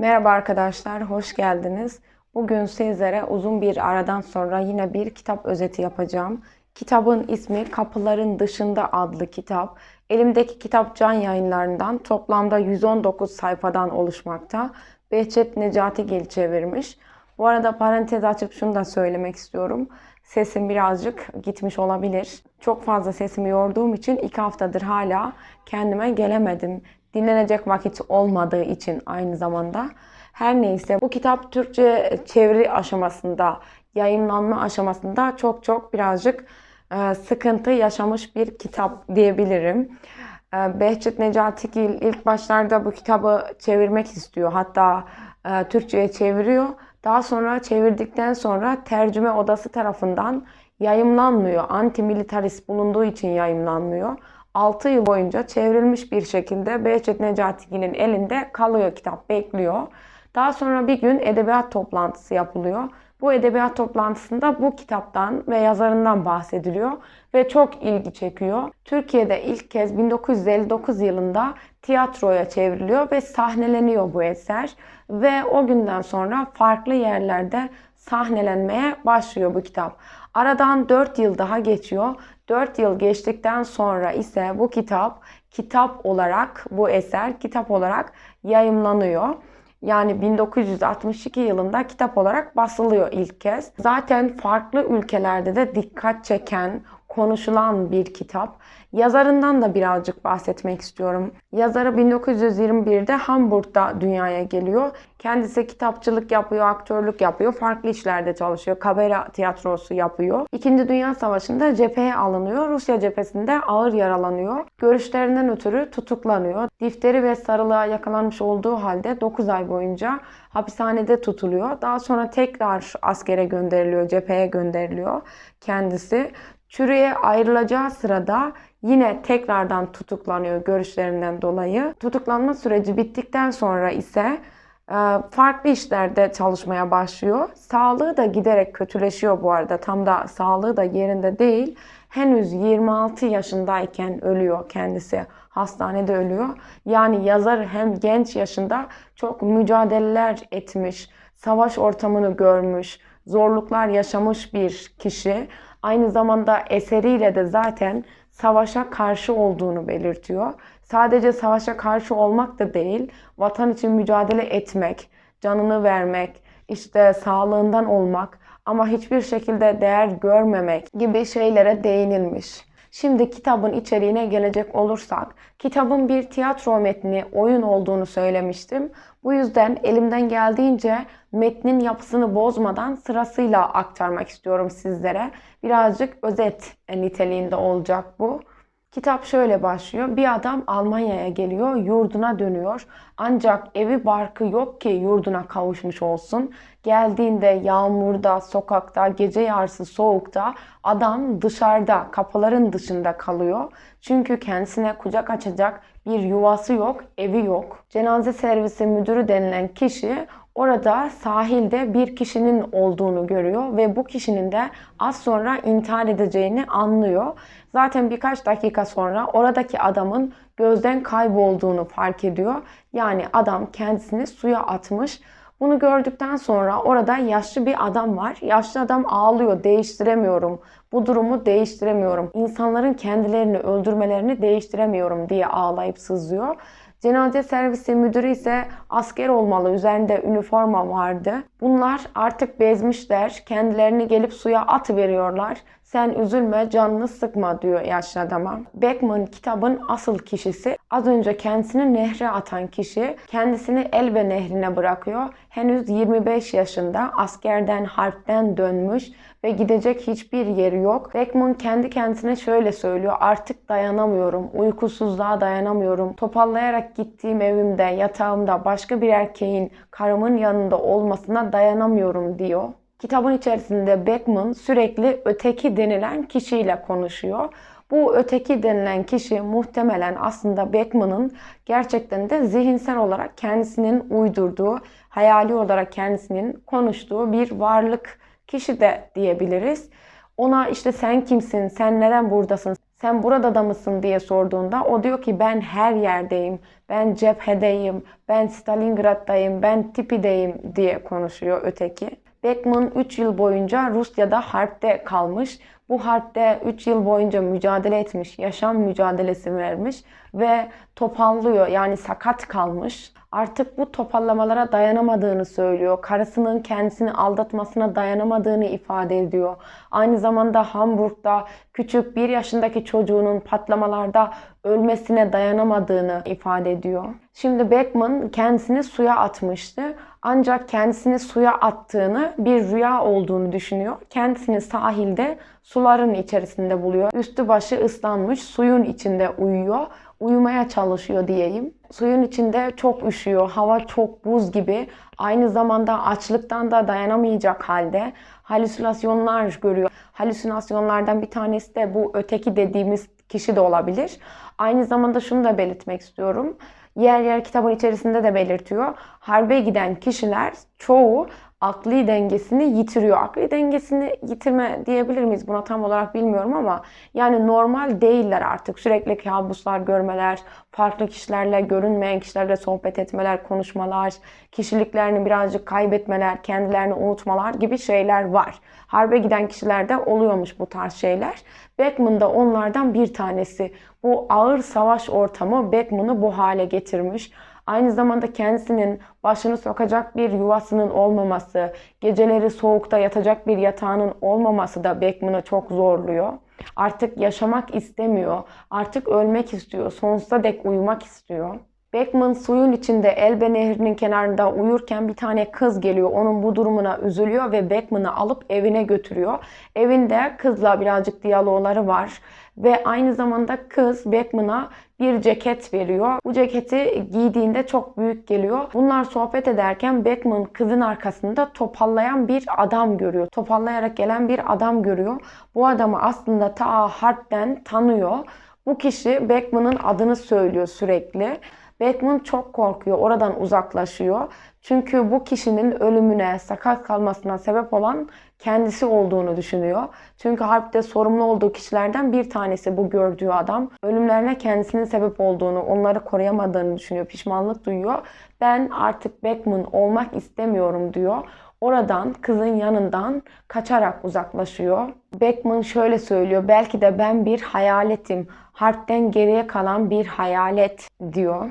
Merhaba arkadaşlar, hoş geldiniz. Bugün sizlere uzun bir aradan sonra yine bir kitap özeti yapacağım. Kitabın ismi Kapıların Dışında adlı kitap. Elimdeki kitap Can Yayınlarından toplamda 119 sayfadan oluşmakta. Behçet Necatigil çevirmiş. Bu arada parantez açıp şunu da söylemek istiyorum. Sesim birazcık gitmiş olabilir. Çok fazla sesimi yorduğum için iki haftadır hala kendime gelemedim. Dinlenecek vakit olmadığı için aynı zamanda. Her neyse bu kitap Türkçe çeviri aşamasında, yayınlanma aşamasında çok çok birazcık e, sıkıntı yaşamış bir kitap diyebilirim. E, Behçet Necatigil ilk başlarda bu kitabı çevirmek istiyor. Hatta e, Türkçe'ye çeviriyor. Daha sonra çevirdikten sonra tercüme odası tarafından yayımlanmıyor. Antimilitarist bulunduğu için yayımlanmıyor. 6 yıl boyunca çevrilmiş bir şekilde Behçet Necatigil'in elinde kalıyor kitap, bekliyor. Daha sonra bir gün edebiyat toplantısı yapılıyor. Bu edebiyat toplantısında bu kitaptan ve yazarından bahsediliyor ve çok ilgi çekiyor. Türkiye'de ilk kez 1959 yılında tiyatroya çevriliyor ve sahneleniyor bu eser ve o günden sonra farklı yerlerde sahnelenmeye başlıyor bu kitap. Aradan 4 yıl daha geçiyor. 4 yıl geçtikten sonra ise bu kitap kitap olarak bu eser kitap olarak yayımlanıyor. Yani 1962 yılında kitap olarak basılıyor ilk kez. Zaten farklı ülkelerde de dikkat çeken, konuşulan bir kitap. Yazarından da birazcık bahsetmek istiyorum. Yazarı 1921'de Hamburg'da dünyaya geliyor. Kendisi kitapçılık yapıyor, aktörlük yapıyor, farklı işlerde çalışıyor. Kabera tiyatrosu yapıyor. İkinci Dünya Savaşı'nda cepheye alınıyor. Rusya cephesinde ağır yaralanıyor. Görüşlerinden ötürü tutuklanıyor. Difteri ve sarılığa yakalanmış olduğu halde 9 ay boyunca hapishanede tutuluyor. Daha sonra tekrar askere gönderiliyor, cepheye gönderiliyor kendisi. Çürüye ayrılacağı sırada yine tekrardan tutuklanıyor görüşlerinden dolayı. Tutuklanma süreci bittikten sonra ise e, farklı işlerde çalışmaya başlıyor. Sağlığı da giderek kötüleşiyor bu arada. Tam da sağlığı da yerinde değil. Henüz 26 yaşındayken ölüyor kendisi. Hastanede ölüyor. Yani yazar hem genç yaşında çok mücadeleler etmiş, savaş ortamını görmüş, zorluklar yaşamış bir kişi. Aynı zamanda eseriyle de zaten savaşa karşı olduğunu belirtiyor. Sadece savaşa karşı olmak da değil, vatan için mücadele etmek, canını vermek, işte sağlığından olmak ama hiçbir şekilde değer görmemek gibi şeylere değinilmiş. Şimdi kitabın içeriğine gelecek olursak, kitabın bir tiyatro metni, oyun olduğunu söylemiştim. Bu yüzden elimden geldiğince metnin yapısını bozmadan sırasıyla aktarmak istiyorum sizlere. Birazcık özet niteliğinde olacak bu. Kitap şöyle başlıyor. Bir adam Almanya'ya geliyor, yurduna dönüyor. Ancak evi barkı yok ki yurduna kavuşmuş olsun. Geldiğinde yağmurda, sokakta, gece yarısı soğukta adam dışarıda, kapıların dışında kalıyor. Çünkü kendisine kucak açacak bir yuvası yok, evi yok. Cenaze servisi müdürü denilen kişi orada sahilde bir kişinin olduğunu görüyor ve bu kişinin de az sonra intihar edeceğini anlıyor. Zaten birkaç dakika sonra oradaki adamın gözden kaybolduğunu fark ediyor. Yani adam kendisini suya atmış. Bunu gördükten sonra orada yaşlı bir adam var. Yaşlı adam ağlıyor, değiştiremiyorum. Bu durumu değiştiremiyorum. İnsanların kendilerini öldürmelerini değiştiremiyorum diye ağlayıp sızlıyor. Cenaze servisi müdürü ise asker olmalı. Üzerinde üniforma vardı. Bunlar artık bezmişler. Kendilerini gelip suya at veriyorlar. Sen üzülme, canını sıkma diyor yaşlı adama. Beckman kitabın asıl kişisi. Az önce kendisini nehre atan kişi kendisini Elbe nehrine bırakıyor. Henüz 25 yaşında askerden, harpten dönmüş ve gidecek hiçbir yeri yok. Beckman kendi kendisine şöyle söylüyor. Artık dayanamıyorum. Uykusuzluğa dayanamıyorum. Topallayarak gittiğim evimde, yatağımda başka bir erkeğin karımın yanında olmasına dayanamıyorum diyor. Kitabın içerisinde Beckman sürekli öteki denilen kişiyle konuşuyor. Bu öteki denilen kişi muhtemelen aslında Beckman'ın gerçekten de zihinsel olarak kendisinin uydurduğu, hayali olarak kendisinin konuştuğu bir varlık kişi de diyebiliriz. Ona işte sen kimsin, sen neden buradasın, sen burada da mısın diye sorduğunda o diyor ki ben her yerdeyim. Ben cephedeyim, ben Stalingrad'dayım, ben Tipi'deyim diye konuşuyor öteki. Beckman 3 yıl boyunca Rusya'da harpte kalmış. Bu harpte 3 yıl boyunca mücadele etmiş, yaşam mücadelesi vermiş ve topallıyor yani sakat kalmış. Artık bu topallamalara dayanamadığını söylüyor. Karısının kendisini aldatmasına dayanamadığını ifade ediyor. Aynı zamanda Hamburg'da küçük bir yaşındaki çocuğunun patlamalarda ölmesine dayanamadığını ifade ediyor. Şimdi Beckman kendisini suya atmıştı. Ancak kendisini suya attığını bir rüya olduğunu düşünüyor. Kendisini sahilde suların içerisinde buluyor. Üstü başı ıslanmış, suyun içinde uyuyor. Uyumaya çalışıyor diyeyim. Suyun içinde çok üşüyor. Hava çok buz gibi. Aynı zamanda açlıktan da dayanamayacak halde halüsinasyonlar görüyor. Halüsinasyonlardan bir tanesi de bu öteki dediğimiz kişi de olabilir. Aynı zamanda şunu da belirtmek istiyorum. Yer yer kitabın içerisinde de belirtiyor. Harbe giden kişiler çoğu akli dengesini yitiriyor. Akli dengesini yitirme diyebilir miyiz buna tam olarak bilmiyorum ama yani normal değiller artık. Sürekli kabuslar görmeler, farklı kişilerle, görünmeyen kişilerle sohbet etmeler, konuşmalar, kişiliklerini birazcık kaybetmeler, kendilerini unutmalar gibi şeyler var. Harbe giden kişilerde oluyormuş bu tarz şeyler. Beckman da onlardan bir tanesi. Bu ağır savaş ortamı Beckman'ı bu hale getirmiş. Aynı zamanda kendisinin başını sokacak bir yuvasının olmaması, geceleri soğukta yatacak bir yatağının olmaması da Beckman'ı çok zorluyor. Artık yaşamak istemiyor, artık ölmek istiyor, sonsuza dek uyumak istiyor. Beckman suyun içinde Elbe Nehri'nin kenarında uyurken bir tane kız geliyor. Onun bu durumuna üzülüyor ve Beckman'ı alıp evine götürüyor. Evinde kızla birazcık diyalogları var. Ve aynı zamanda kız Beckman'a bir ceket veriyor. Bu ceketi giydiğinde çok büyük geliyor. Bunlar sohbet ederken Beckman kızın arkasında topallayan bir adam görüyor. Topallayarak gelen bir adam görüyor. Bu adamı aslında ta harpten tanıyor. Bu kişi Beckman'ın adını söylüyor sürekli. Beckman çok korkuyor, oradan uzaklaşıyor. Çünkü bu kişinin ölümüne, sakat kalmasına sebep olan kendisi olduğunu düşünüyor. Çünkü harpte sorumlu olduğu kişilerden bir tanesi bu gördüğü adam. Ölümlerine kendisinin sebep olduğunu, onları koruyamadığını düşünüyor, pişmanlık duyuyor. Ben artık Beckman olmak istemiyorum diyor. Oradan kızın yanından kaçarak uzaklaşıyor. Beckman şöyle söylüyor. Belki de ben bir hayaletim. Harpten geriye kalan bir hayalet diyor.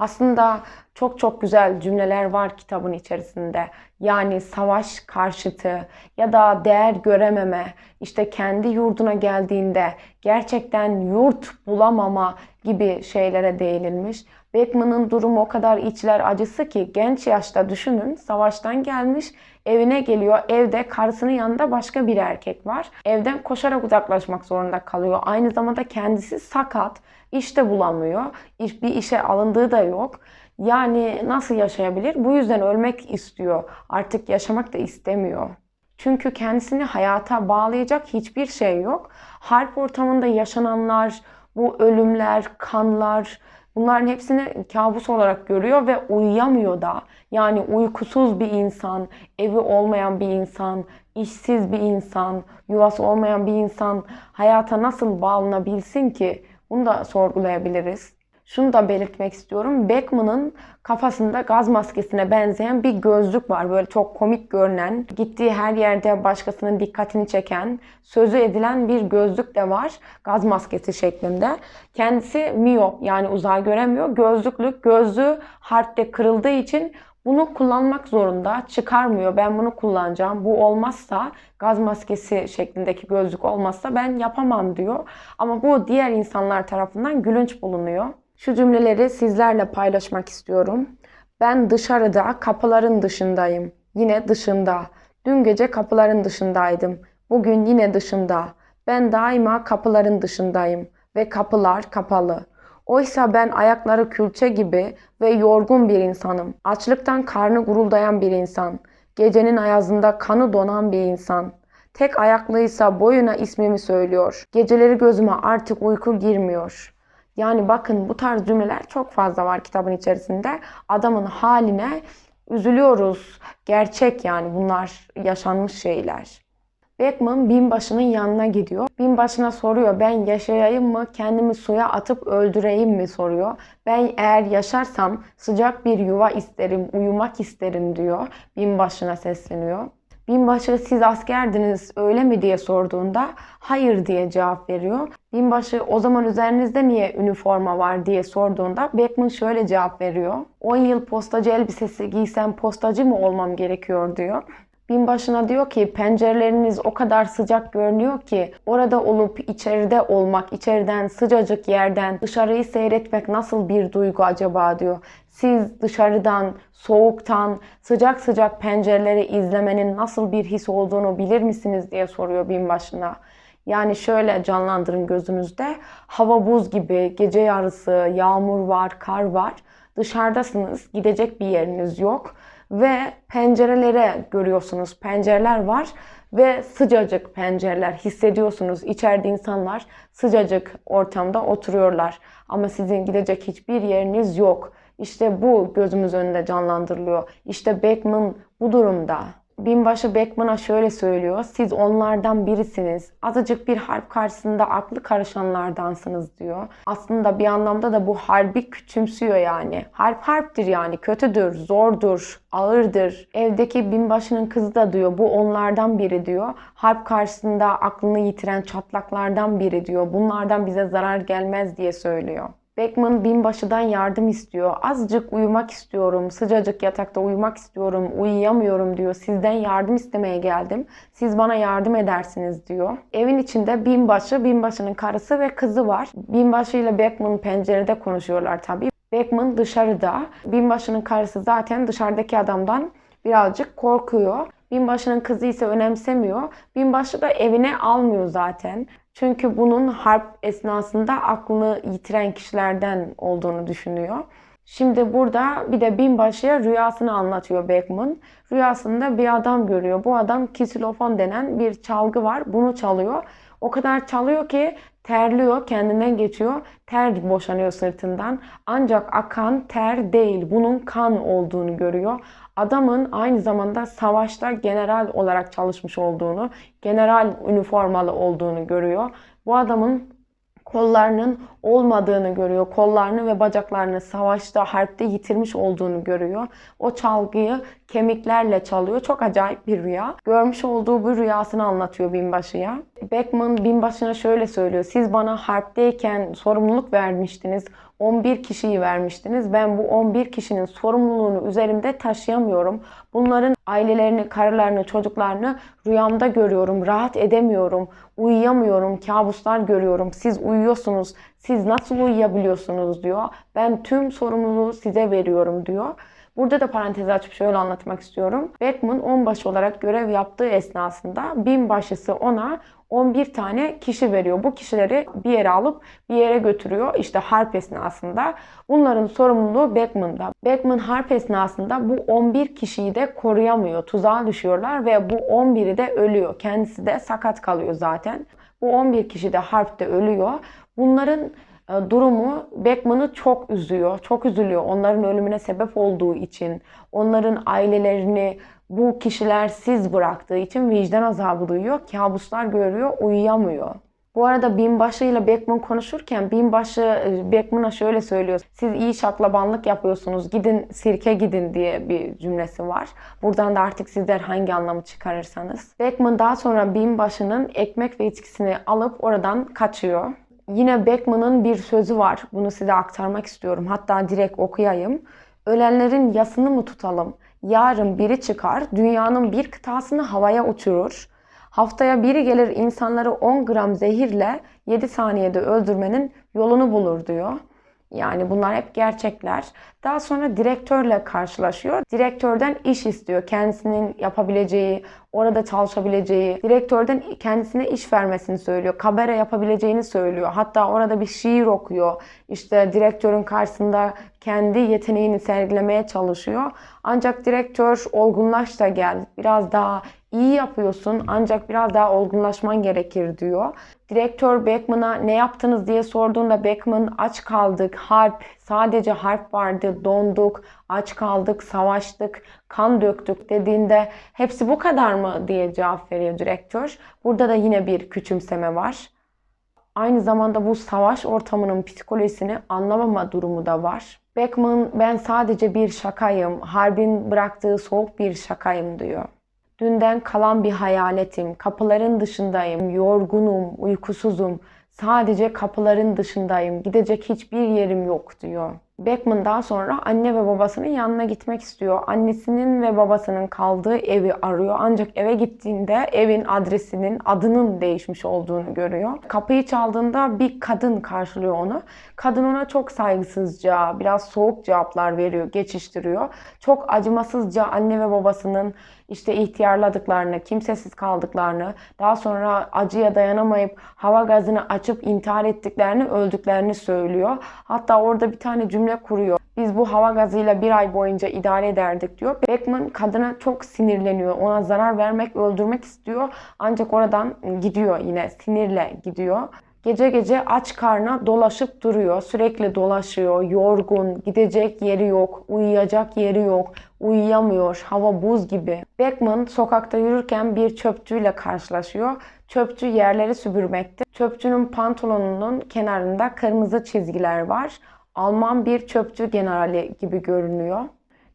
Aslında çok çok güzel cümleler var kitabın içerisinde. Yani savaş karşıtı ya da değer görememe, işte kendi yurduna geldiğinde gerçekten yurt bulamama gibi şeylere değinilmiş. Beckman'ın durumu o kadar içler acısı ki genç yaşta düşünün savaştan gelmiş evine geliyor. Evde karısının yanında başka bir erkek var. Evden koşarak uzaklaşmak zorunda kalıyor. Aynı zamanda kendisi sakat, işte bulamıyor. Bir işe alındığı da yok. Yani nasıl yaşayabilir? Bu yüzden ölmek istiyor. Artık yaşamak da istemiyor. Çünkü kendisini hayata bağlayacak hiçbir şey yok. Harp ortamında yaşananlar, bu ölümler, kanlar, bunların hepsini kabus olarak görüyor ve uyuyamıyor da. Yani uykusuz bir insan, evi olmayan bir insan, işsiz bir insan, yuvası olmayan bir insan hayata nasıl bağlanabilsin ki? Bunu da sorgulayabiliriz. Şunu da belirtmek istiyorum. Beckman'ın kafasında gaz maskesine benzeyen bir gözlük var. Böyle çok komik görünen, gittiği her yerde başkasının dikkatini çeken, sözü edilen bir gözlük de var. Gaz maskesi şeklinde. Kendisi miyop yani uzay göremiyor. Gözlüklük, gözlüğü harpte kırıldığı için bunu kullanmak zorunda. Çıkarmıyor. Ben bunu kullanacağım. Bu olmazsa gaz maskesi şeklindeki gözlük olmazsa ben yapamam diyor. Ama bu diğer insanlar tarafından gülünç bulunuyor. Şu cümleleri sizlerle paylaşmak istiyorum. Ben dışarıda kapıların dışındayım. Yine dışında. Dün gece kapıların dışındaydım. Bugün yine dışında. Ben daima kapıların dışındayım ve kapılar kapalı. Oysa ben ayakları külçe gibi ve yorgun bir insanım. Açlıktan karnı guruldayan bir insan. Gecenin ayazında kanı donan bir insan. Tek ayaklıysa boyuna ismimi söylüyor. Geceleri gözüme artık uyku girmiyor.'' Yani bakın bu tarz cümleler çok fazla var kitabın içerisinde. Adamın haline üzülüyoruz. Gerçek yani bunlar yaşanmış şeyler. Beckman binbaşının yanına gidiyor. Binbaşına soruyor ben yaşayayım mı kendimi suya atıp öldüreyim mi soruyor. Ben eğer yaşarsam sıcak bir yuva isterim, uyumak isterim diyor. Binbaşına sesleniyor. Binbaşı siz askerdiniz öyle mi diye sorduğunda hayır diye cevap veriyor. Binbaşı o zaman üzerinizde niye üniforma var diye sorduğunda Beckman şöyle cevap veriyor. 10 yıl postacı elbisesi giysem postacı mı olmam gerekiyor diyor. Binbaşına diyor ki pencereleriniz o kadar sıcak görünüyor ki orada olup içeride olmak, içeriden sıcacık yerden dışarıyı seyretmek nasıl bir duygu acaba diyor. Siz dışarıdan, soğuktan, sıcak sıcak pencereleri izlemenin nasıl bir his olduğunu bilir misiniz diye soruyor binbaşına. Yani şöyle canlandırın gözünüzde. Hava buz gibi, gece yarısı, yağmur var, kar var. Dışarıdasınız, gidecek bir yeriniz yok ve pencerelere görüyorsunuz. Pencereler var ve sıcacık pencereler hissediyorsunuz. İçeride insanlar sıcacık ortamda oturuyorlar. Ama sizin gidecek hiçbir yeriniz yok. İşte bu gözümüz önünde canlandırılıyor. İşte Beckman bu durumda. Binbaşı Beckman'a şöyle söylüyor. Siz onlardan birisiniz. Azıcık bir harp karşısında aklı karışanlardansınız diyor. Aslında bir anlamda da bu harbi küçümsüyor yani. Harp harptir yani. Kötüdür, zordur, ağırdır. Evdeki binbaşının kızı da diyor. Bu onlardan biri diyor. Harp karşısında aklını yitiren çatlaklardan biri diyor. Bunlardan bize zarar gelmez diye söylüyor. Beckman binbaşıdan yardım istiyor. Azıcık uyumak istiyorum. Sıcacık yatakta uyumak istiyorum. Uyuyamıyorum diyor. Sizden yardım istemeye geldim. Siz bana yardım edersiniz diyor. Evin içinde binbaşı, binbaşının karısı ve kızı var. Binbaşı ile Beckman pencerede konuşuyorlar tabii. Beckman dışarıda. Binbaşının karısı zaten dışarıdaki adamdan birazcık korkuyor. Binbaşının kızı ise önemsemiyor. Binbaşı da evine almıyor zaten. Çünkü bunun harp esnasında aklını yitiren kişilerden olduğunu düşünüyor. Şimdi burada bir de binbaşıya rüyasını anlatıyor Beckman. Rüyasında bir adam görüyor. Bu adam kisilofon denen bir çalgı var. Bunu çalıyor. O kadar çalıyor ki terliyor, kendinden geçiyor. Ter boşanıyor sırtından. Ancak akan ter değil, bunun kan olduğunu görüyor adamın aynı zamanda savaşta general olarak çalışmış olduğunu, general üniformalı olduğunu görüyor. Bu adamın kollarının olmadığını görüyor. Kollarını ve bacaklarını savaşta, harpte yitirmiş olduğunu görüyor. O çalgıyı kemiklerle çalıyor. Çok acayip bir rüya. Görmüş olduğu bu rüyasını anlatıyor binbaşıya. Beckman binbaşına şöyle söylüyor. Siz bana harpteyken sorumluluk vermiştiniz. 11 kişiyi vermiştiniz. Ben bu 11 kişinin sorumluluğunu üzerimde taşıyamıyorum. Bunların ailelerini, karılarını, çocuklarını rüyamda görüyorum. Rahat edemiyorum. Uyuyamıyorum. Kabuslar görüyorum. Siz uyuyorsunuz. Siz nasıl uyuyabiliyorsunuz diyor. Ben tüm sorumluluğu size veriyorum diyor. Burada da parantez açıp şöyle anlatmak istiyorum. Beckman onbaşı olarak görev yaptığı esnasında binbaşısı ona 11 tane kişi veriyor. Bu kişileri bir yere alıp bir yere götürüyor. İşte harp esnasında. Bunların sorumluluğu Beckman'da. Beckman harp esnasında bu 11 kişiyi de koruyamıyor. Tuzağa düşüyorlar ve bu 11'i de ölüyor. Kendisi de sakat kalıyor zaten. Bu 11 kişi de harpte ölüyor. Bunların e, durumu Beckman'ı çok üzüyor. Çok üzülüyor onların ölümüne sebep olduğu için. Onların ailelerini bu kişiler siz bıraktığı için vicdan azabı duyuyor. Kabuslar görüyor, uyuyamıyor. Bu arada binbaşı ile Beckman konuşurken binbaşı e, Beckman'a şöyle söylüyor. Siz iyi şaklabanlık yapıyorsunuz. Gidin sirke gidin diye bir cümlesi var. Buradan da artık sizler hangi anlamı çıkarırsanız. Beckman daha sonra binbaşının ekmek ve içkisini alıp oradan kaçıyor. Yine Beckman'ın bir sözü var. Bunu size aktarmak istiyorum. Hatta direkt okuyayım. Ölenlerin yasını mı tutalım? Yarın biri çıkar, dünyanın bir kıtasını havaya uçurur. Haftaya biri gelir insanları 10 gram zehirle 7 saniyede öldürmenin yolunu bulur diyor. Yani bunlar hep gerçekler. Daha sonra direktörle karşılaşıyor. Direktörden iş istiyor. Kendisinin yapabileceği, orada çalışabileceği, direktörden kendisine iş vermesini söylüyor. Kabare yapabileceğini söylüyor. Hatta orada bir şiir okuyor. İşte direktörün karşısında kendi yeteneğini sergilemeye çalışıyor. Ancak direktör olgunlaş da gel, biraz daha iyi yapıyorsun ancak biraz daha olgunlaşman gerekir diyor. Direktör Beckman'a ne yaptınız diye sorduğunda Beckman aç kaldık, harp, Sadece harp vardı, donduk, aç kaldık, savaştık, kan döktük dediğinde hepsi bu kadar mı diye cevap veriyor direktör. Burada da yine bir küçümseme var. Aynı zamanda bu savaş ortamının psikolojisini anlamama durumu da var. Beckman ben sadece bir şakayım, harbin bıraktığı soğuk bir şakayım diyor. Dünden kalan bir hayaletim, kapıların dışındayım, yorgunum, uykusuzum, sadece kapıların dışındayım, gidecek hiçbir yerim yok diyor. Beckman daha sonra anne ve babasının yanına gitmek istiyor. Annesinin ve babasının kaldığı evi arıyor. Ancak eve gittiğinde evin adresinin adının değişmiş olduğunu görüyor. Kapıyı çaldığında bir kadın karşılıyor onu. Kadın ona çok saygısızca, biraz soğuk cevaplar veriyor, geçiştiriyor. Çok acımasızca anne ve babasının işte ihtiyarladıklarını, kimsesiz kaldıklarını, daha sonra acıya dayanamayıp hava gazını açıp intihar ettiklerini, öldüklerini söylüyor. Hatta orada bir tane cümle kuruyor. Biz bu hava gazıyla bir ay boyunca idare ederdik diyor. Beckman kadına çok sinirleniyor. Ona zarar vermek, öldürmek istiyor. Ancak oradan gidiyor yine sinirle gidiyor. Gece gece aç karna dolaşıp duruyor. Sürekli dolaşıyor. Yorgun, gidecek yeri yok, uyuyacak yeri yok, uyuyamıyor. Hava buz gibi. Beckman sokakta yürürken bir çöpçüyle karşılaşıyor. Çöpçü yerleri süpürmekte. Çöpçünün pantolonunun kenarında kırmızı çizgiler var. Alman bir çöpçü generali gibi görünüyor.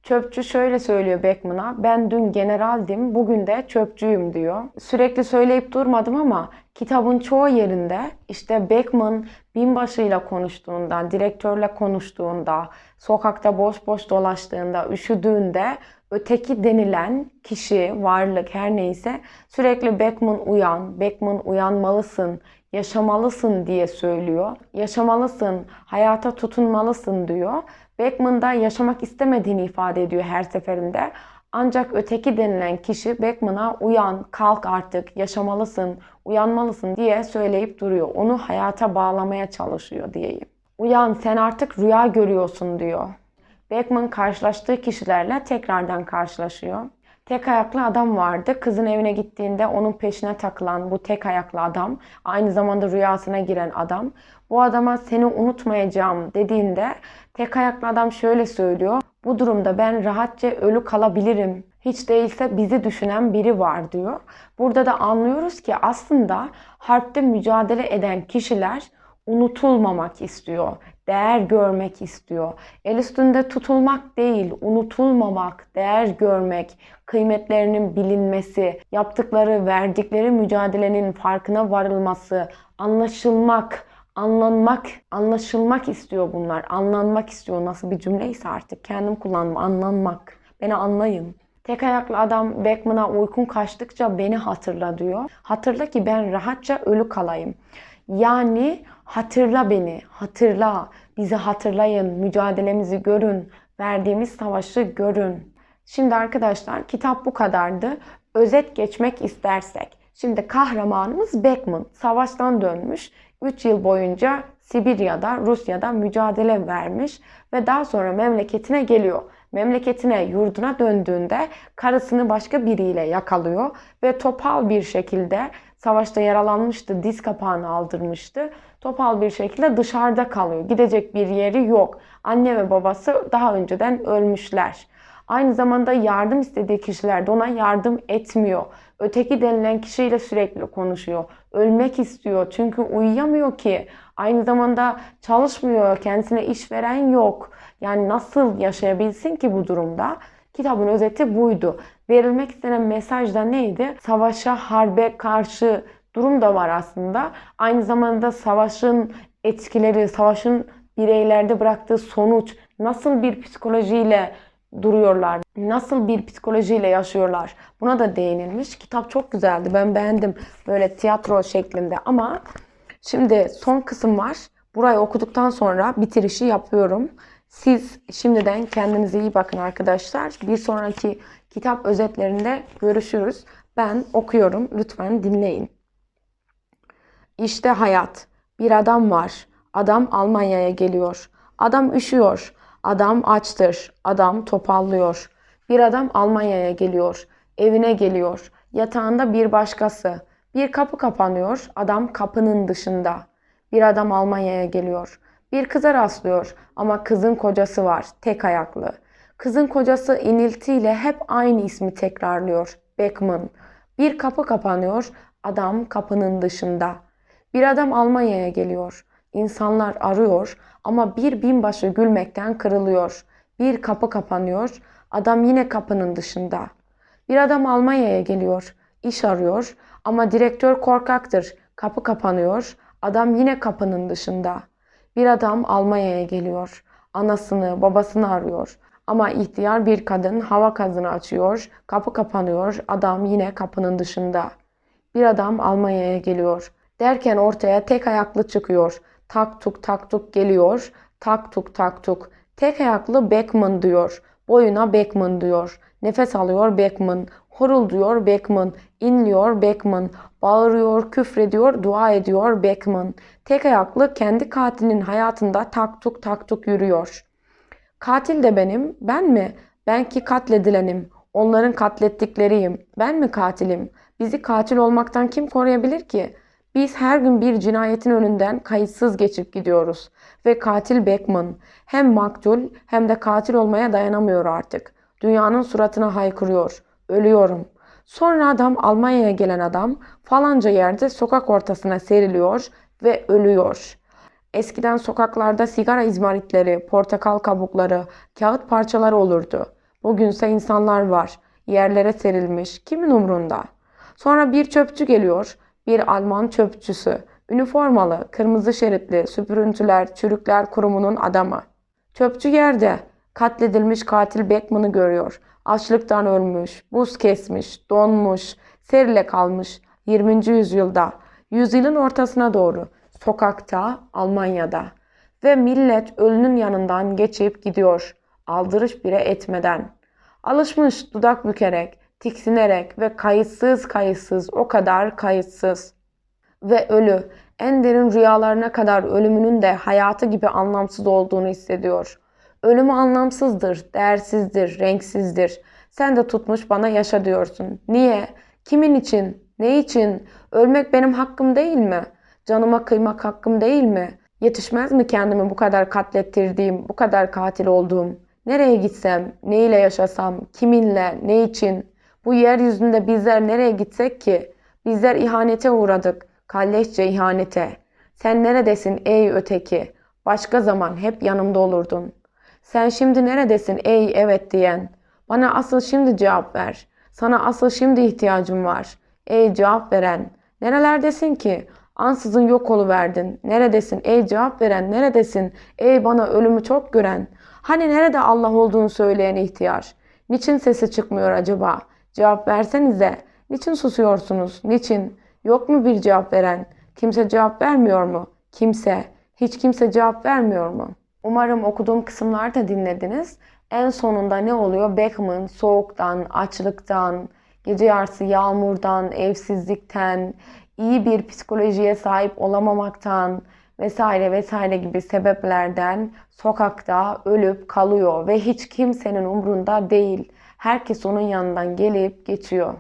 Çöpçü şöyle söylüyor Beckman'a, ben dün generaldim, bugün de çöpçüyüm diyor. Sürekli söyleyip durmadım ama kitabın çoğu yerinde işte Beckman binbaşıyla konuştuğunda, direktörle konuştuğunda, sokakta boş boş dolaştığında, üşüdüğünde öteki denilen kişi, varlık her neyse sürekli Beckman uyan, Beckman uyanmalısın, yaşamalısın diye söylüyor. Yaşamalısın, hayata tutunmalısın diyor. Beckman da yaşamak istemediğini ifade ediyor her seferinde. Ancak öteki denilen kişi Beckman'a uyan, kalk artık, yaşamalısın, uyanmalısın diye söyleyip duruyor. Onu hayata bağlamaya çalışıyor diyeyim. Uyan sen artık rüya görüyorsun diyor. Beckman karşılaştığı kişilerle tekrardan karşılaşıyor. Tek ayaklı adam vardı. Kızın evine gittiğinde onun peşine takılan bu tek ayaklı adam, aynı zamanda rüyasına giren adam. Bu adama seni unutmayacağım dediğinde tek ayaklı adam şöyle söylüyor. Bu durumda ben rahatça ölü kalabilirim. Hiç değilse bizi düşünen biri var diyor. Burada da anlıyoruz ki aslında harpte mücadele eden kişiler unutulmamak istiyor. Değer görmek istiyor. El üstünde tutulmak değil, unutulmamak, değer görmek, kıymetlerinin bilinmesi, yaptıkları, verdikleri mücadelenin farkına varılması, anlaşılmak, anlanmak, anlaşılmak istiyor bunlar. Anlanmak istiyor. Nasıl bir cümleyse artık kendim kullandım. Anlanmak. Beni anlayın. Tek ayaklı adam Beckman'a uykun kaçtıkça beni hatırla diyor. Hatırla ki ben rahatça ölü kalayım. Yani hatırla beni, hatırla, bizi hatırlayın, mücadelemizi görün, verdiğimiz savaşı görün. Şimdi arkadaşlar kitap bu kadardı. Özet geçmek istersek. Şimdi kahramanımız Beckman savaştan dönmüş. 3 yıl boyunca Sibirya'da, Rusya'da mücadele vermiş ve daha sonra memleketine geliyor. Memleketine, yurduna döndüğünde karısını başka biriyle yakalıyor ve topal bir şekilde savaşta yaralanmıştı, diz kapağını aldırmıştı. Topal bir şekilde dışarıda kalıyor. Gidecek bir yeri yok. Anne ve babası daha önceden ölmüşler. Aynı zamanda yardım istediği kişiler de ona yardım etmiyor. Öteki denilen kişiyle sürekli konuşuyor. Ölmek istiyor çünkü uyuyamıyor ki. Aynı zamanda çalışmıyor, kendisine iş veren yok. Yani nasıl yaşayabilsin ki bu durumda? Kitabın özeti buydu. Verilmek istenen mesaj da neydi? Savaşa, harbe karşı durum da var aslında. Aynı zamanda savaşın etkileri, savaşın bireylerde bıraktığı sonuç nasıl bir psikolojiyle duruyorlar? Nasıl bir psikolojiyle yaşıyorlar? Buna da değinilmiş. Kitap çok güzeldi. Ben beğendim böyle tiyatro şeklinde ama şimdi son kısım var. Burayı okuduktan sonra bitirişi yapıyorum. Siz şimdiden kendinize iyi bakın arkadaşlar. Bir sonraki kitap özetlerinde görüşürüz. Ben okuyorum. Lütfen dinleyin. İşte hayat. Bir adam var. Adam Almanya'ya geliyor. Adam üşüyor. Adam açtır. Adam topallıyor. Bir adam Almanya'ya geliyor. Evine geliyor. Yatağında bir başkası. Bir kapı kapanıyor. Adam kapının dışında. Bir adam Almanya'ya geliyor. Bir kıza rastlıyor ama kızın kocası var, tek ayaklı. Kızın kocası iniltiyle hep aynı ismi tekrarlıyor. Beckman. Bir kapı kapanıyor, adam kapının dışında. Bir adam Almanya'ya geliyor. İnsanlar arıyor ama bir binbaşı gülmekten kırılıyor. Bir kapı kapanıyor, adam yine kapının dışında. Bir adam Almanya'ya geliyor, iş arıyor ama direktör korkaktır. Kapı kapanıyor, adam yine kapının dışında. Bir adam Almanya'ya geliyor. Anasını, babasını arıyor. Ama ihtiyar bir kadın hava kazını açıyor. Kapı kapanıyor. Adam yine kapının dışında. Bir adam Almanya'ya geliyor. Derken ortaya tek ayaklı çıkıyor. Tak tuk tak tuk geliyor. Tak tuk tak tuk. Tek ayaklı Beckman diyor. Boyuna Beckman diyor. Nefes alıyor Beckman. Horul diyor Beckman. İnliyor Beckman. Bağırıyor, küfrediyor, dua ediyor Beckman. Tek ayaklı kendi katilinin hayatında tak tuk tak tuk yürüyor. Katil de benim, ben mi? Ben ki katledilenim. Onların katlettikleriyim. Ben mi katilim? Bizi katil olmaktan kim koruyabilir ki? Biz her gün bir cinayetin önünden kayıtsız geçip gidiyoruz. Ve katil Beckman hem maktul hem de katil olmaya dayanamıyor artık. Dünyanın suratına haykırıyor. Ölüyorum. Sonra adam Almanya'ya gelen adam falanca yerde sokak ortasına seriliyor ve ölüyor. Eskiden sokaklarda sigara izmaritleri, portakal kabukları, kağıt parçaları olurdu. Bugünse insanlar var. Yerlere serilmiş. Kimin umrunda? Sonra bir çöpçü geliyor. Bir Alman çöpçüsü. Üniformalı, kırmızı şeritli, süpürüntüler, çürükler kurumunun adamı. Çöpçü yerde. Katledilmiş katil Beckman'ı görüyor. Açlıktan ölmüş, buz kesmiş, donmuş, serile kalmış 20. yüzyılda. Yüzyılın ortasına doğru sokakta Almanya'da ve millet ölünün yanından geçip gidiyor aldırış bile etmeden. Alışmış dudak bükerek, tiksinerek ve kayıtsız kayıtsız o kadar kayıtsız. Ve ölü en derin rüyalarına kadar ölümünün de hayatı gibi anlamsız olduğunu hissediyor. Ölümü anlamsızdır, değersizdir, renksizdir. Sen de tutmuş bana yaşa diyorsun. Niye? Kimin için? Ne için? Ölmek benim hakkım değil mi? Canıma kıymak hakkım değil mi? Yetişmez mi kendimi bu kadar katlettirdiğim, bu kadar katil olduğum? Nereye gitsem, ne ile yaşasam, kiminle, ne için? Bu yeryüzünde bizler nereye gitsek ki? Bizler ihanete uğradık, kalleşçe ihanete. Sen neredesin ey öteki? Başka zaman hep yanımda olurdun. Sen şimdi neredesin ey evet diyen? Bana asıl şimdi cevap ver. Sana asıl şimdi ihtiyacım var. Ey cevap veren. Nerelerdesin ki? Ansızın yok oluverdin. Neredesin ey cevap veren? Neredesin? Ey bana ölümü çok gören. Hani nerede Allah olduğunu söyleyen ihtiyar? Niçin sesi çıkmıyor acaba? Cevap versenize. Niçin susuyorsunuz? Niçin? Yok mu bir cevap veren? Kimse cevap vermiyor mu? Kimse. Hiç kimse cevap vermiyor mu? Umarım okuduğum kısımları da dinlediniz. En sonunda ne oluyor? Beckman soğuktan, açlıktan, gece yarısı yağmurdan, evsizlikten, iyi bir psikolojiye sahip olamamaktan vesaire vesaire gibi sebeplerden sokakta ölüp kalıyor ve hiç kimsenin umrunda değil. Herkes onun yanından gelip geçiyor.